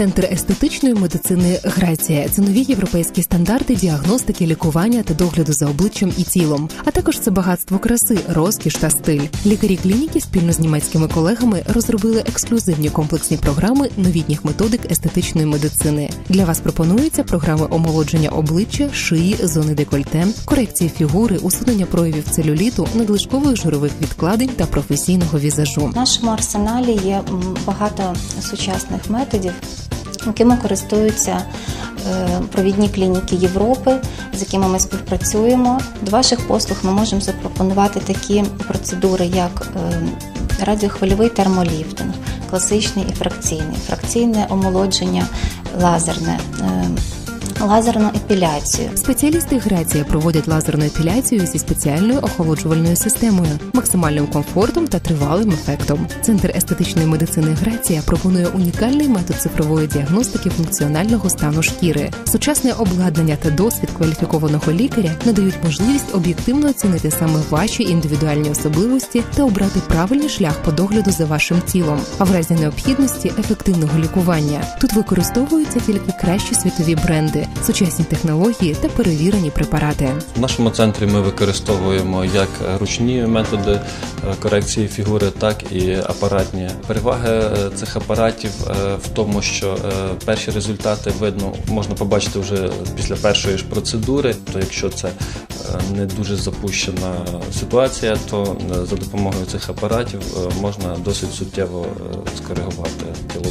Центр естетичної медицини Грація це нові європейські стандарти діагностики, лікування та догляду за обличчям і тілом, а також це багатство краси, розкіш та стиль. Лікарі клініки спільно з німецькими колегами розробили ексклюзивні комплексні програми новітніх методик естетичної медицини. Для вас пропонуються програми омолодження обличчя, шиї, зони декольте, корекції фігури, усунення проявів целюліту, надлишкових жирових відкладень та професійного візажу. В нашому арсеналі є багато сучасних методів, якими користуються е, провідні клініки Європи, з якими ми співпрацюємо. До ваших послуг ми можемо запропонувати такі процедури, як е, радіохвильовий термоліфтинг, класичний і фракційний, фракційне омолодження лазерне. Лазерну епіляцію, Спеціалісти Грація проводять лазерну епіляцію зі спеціальною охолоджувальною системою, максимальним комфортом та тривалим ефектом. Центр естетичної медицини Грація пропонує унікальний метод цифрової діагностики функціонального стану шкіри. Сучасне обладнання та досвід кваліфікованого лікаря надають можливість об'єктивно оцінити саме ваші індивідуальні особливості та обрати правильний шлях по догляду за вашим тілом, а в разі необхідності ефективного лікування. Тут використовуються тільки кращі світові бренди, сучасні технології та перевірені препарати. В нашому центрі ми використовуємо як ручні методи е, корекції фігури, так і апаратні. Переваги е, цих апаратів е, в тому, що перші результати видно можна побачити вже після першої ж процедури. То якщо це не дуже запущена ситуація, то за допомогою цих апаратів можна досить суттєво скоригувати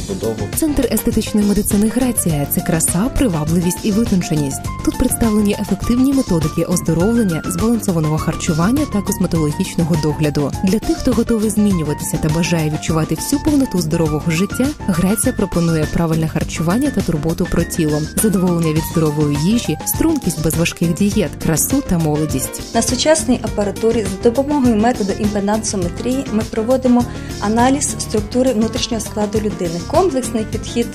тілобудову. Центр естетичної медицини Грація це краса, привабливість і витонченість. Тут представлені ефективні методики оздоровлення, збалансованого харчування та косметологічного догляду. Для тих, хто готовий змінюватися та бажає відчувати всю повноту здорового життя, Грація пропонує правильне харчування та турботу про тіло, задоволення від здорової їжі, стрункість без важких дієт, красу та молодість. На сучасній апаратурі за допомогою методу імпедансометрії ми проводимо аналіз структури внутрішнього складу людини, комплексний підхід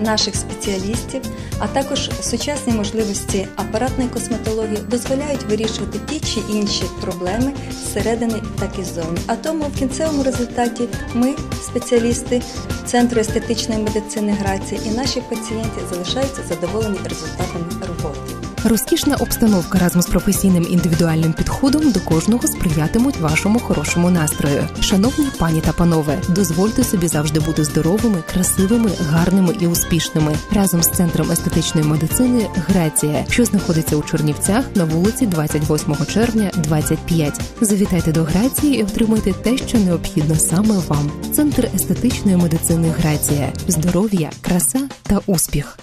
наших спеціалістів, а також сучасні можливості апаратної косметології дозволяють вирішувати ті чи інші проблеми зсередини, так і ззовні. А тому в кінцевому результаті ми, спеціалісти Центру естетичної медицини Грації, і наші пацієнти залишаються задоволені результатами роботи. Розкішна обстановка разом з професійним індивідуальним підходом до кожного сприятимуть вашому хорошому настрою. Шановні пані та панове, дозвольте собі завжди бути здоровими, красивими, гарними і успішними разом з центром естетичної медицини Грація, що знаходиться у Чернівцях на вулиці 28 червня, 25. Завітайте до Грації і отримайте те, що необхідно саме вам. Центр естетичної медицини Грація, здоров'я, краса та успіх.